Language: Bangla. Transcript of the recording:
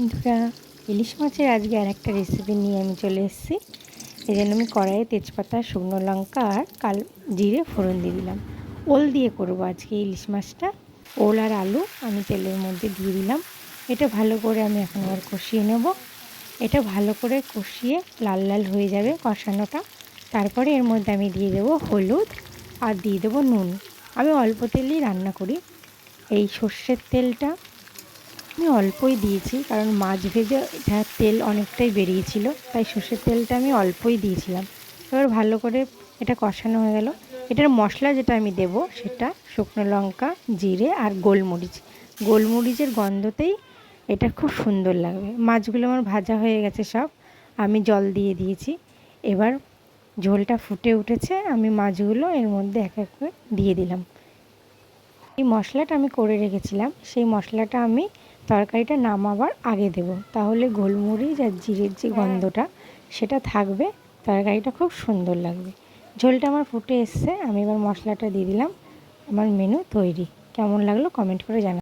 বন্ধুরা ইলিশ মাছের আজকে আর একটা রেসিপি নিয়ে আমি চলে এসেছি। এই জন্য আমি কড়াইয়ে তেজপাতা, শুকনো লঙ্কা আর কাল জিরে ফোড়ন দিয়ে দিলাম। ওল দিয়ে করব আজকে ইলিশ মাছটা। ওল আর আলু আমি তেলের মধ্যে দিয়ে দিলাম। এটা ভালো করে আমি এখন আবার কষিয়ে নেব। এটা ভালো করে কষিয়ে লাল লাল হয়ে যাবে কষানোটা। তারপরে এর মধ্যে আমি দিয়ে দেবো হলুদ আর দিয়ে দেবো নুন। আমি অল্প তেলেই রান্না করি। এই সর্ষের তেলটা আমি অল্পই দিয়েছি, কারণ মাছ ভেজে এটা তেল অনেকটাই বেরিয়েছিল, তাই সর্ষের তেলটা আমি অল্পই দিয়েছিলাম। এবার ভালো করে এটা কষানো হয়ে গেল। এটার মশলা যেটা আমি দেব সেটা শুকনো লঙ্কা, জিরে আর গোলমরিচ। গোলমরিচের গন্ধতেই এটা খুব সুন্দর লাগবে। মাছগুলো আমার ভাজা হয়ে গেছে সব, আমি জল দিয়ে দিয়েছি। এবার ঝোলটা ফুটে উঠেছে, আমি মাছগুলো এর মধ্যে এক এক করে দিয়ে দিলাম। এই মশলাটা আমি করে রেখেছিলাম, সেই মশলাটা আমি তরকারিটা নামাবার আগে দেব। তাহলে গোলমরিচ আর জিরের যে গন্ধটা সেটা থাকবে। তরকারিটা খুব সুন্দর লাগবে। ঝোলটা আমার ফুটে এসছে আমি এবার মশলাটা দিয়ে দিলাম। আমার মেনু তৈরি। কেমন লাগল কমেন্ট করে জানা